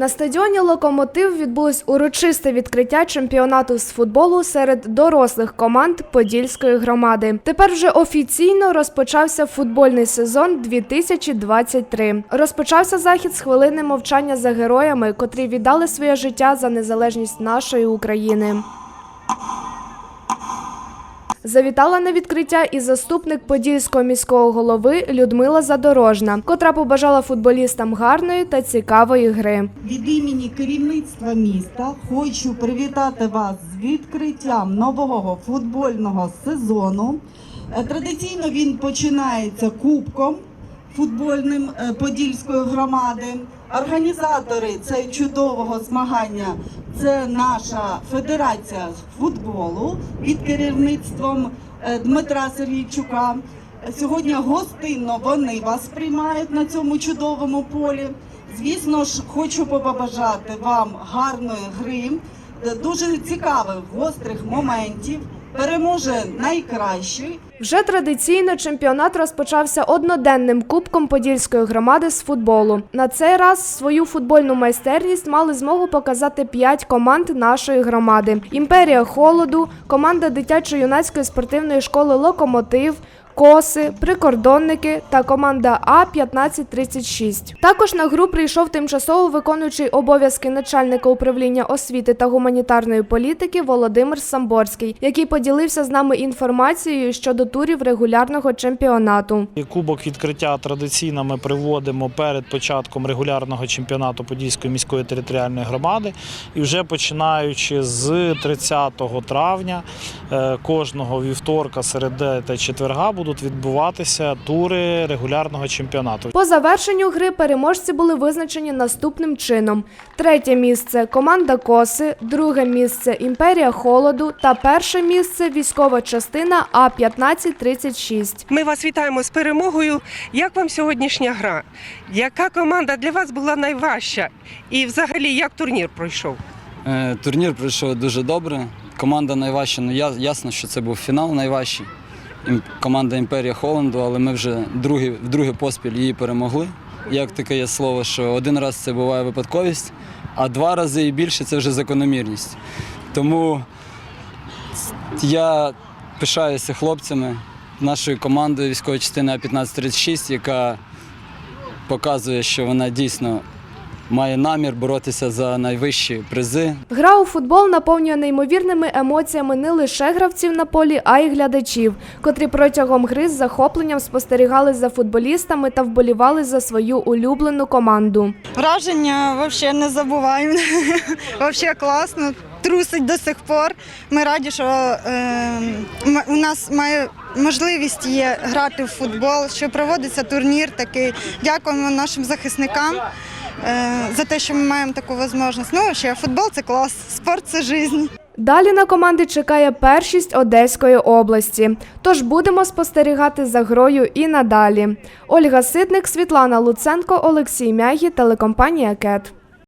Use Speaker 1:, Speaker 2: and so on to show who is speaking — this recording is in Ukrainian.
Speaker 1: На стадіоні Локомотив відбулось урочисте відкриття чемпіонату з футболу серед дорослих команд Подільської громади. Тепер вже офіційно розпочався футбольний сезон 2023. Розпочався захід з хвилини мовчання за героями, котрі віддали своє життя за незалежність нашої України. Завітала на відкриття і заступник подільського міського голови Людмила Задорожна, котра побажала футболістам гарної та цікавої гри.
Speaker 2: Від імені керівництва міста хочу привітати вас з відкриттям нового футбольного сезону. Е, Традиційно він починається кубком футбольним е, Подільської громади. Організатори цього чудового змагання це наша федерація футболу під керівництвом е, Дмитра Сергійчука. Сьогодні гостинно вони вас приймають на цьому чудовому полі. Звісно ж, хочу побажати вам гарної гри, дуже цікавих гострих моментів. Переможе найкращий.
Speaker 1: Вже традиційно чемпіонат розпочався одноденним кубком Подільської громади з футболу. На цей раз свою футбольну майстерність мали змогу показати п'ять команд нашої громади: Імперія холоду, команда дитячо-юнацької спортивної школи Локомотив. Коси, прикордонники та команда А 1536 Також на гру прийшов тимчасово виконуючий обов'язки начальника управління освіти та гуманітарної політики Володимир Самборський, який поділився з нами інформацією щодо турів регулярного чемпіонату.
Speaker 3: Кубок відкриття традиційно ми приводимо перед початком регулярного чемпіонату Подільської міської територіальної громади. І вже починаючи з 30 травня е, кожного вівторка, середи та четверга будуть відбуватися тури регулярного чемпіонату.
Speaker 1: По завершенню гри переможці були визначені наступним чином: третє місце команда Коси, друге місце Імперія Холоду та перше місце військова частина А 1536
Speaker 4: Ми вас вітаємо з перемогою. Як вам сьогоднішня гра? Яка команда для вас була найважча? І взагалі як турнір пройшов?
Speaker 5: Е, Турнір пройшов дуже добре. Команда найважча, ну я, ясно, що це був фінал найважчий. Команда Імперія Холланду, але ми вже другий, вдруге поспіль її перемогли. Як таке є слово, що один раз це буває випадковість, а два рази і більше це вже закономірність. Тому я пишаюся хлопцями, нашою командою військової частини А-1536, яка показує, що вона дійсно має намір боротися за найвищі призи.
Speaker 1: Гра у футбол наповнює неймовірними емоціями не лише гравців на полі, а й глядачів, котрі протягом гри з захопленням спостерігали за футболістами та вболівали за свою улюблену команду.
Speaker 6: Враження взагалі не забуваємо. Взагалі класно. Трусить до сих пор. Ми раді, що е, у нас має можливість є грати в футбол, що проводиться турнір такий. Дякуємо нашим захисникам за те, що ми маємо таку можливість. Ну, ще футбол це клас, спорт це життя.
Speaker 1: Далі на команди чекає першість Одеської області. Тож будемо спостерігати за грою і надалі. Ольга Ситник, Світлана Луценко, Олексій Мягі, телекомпанія Кет.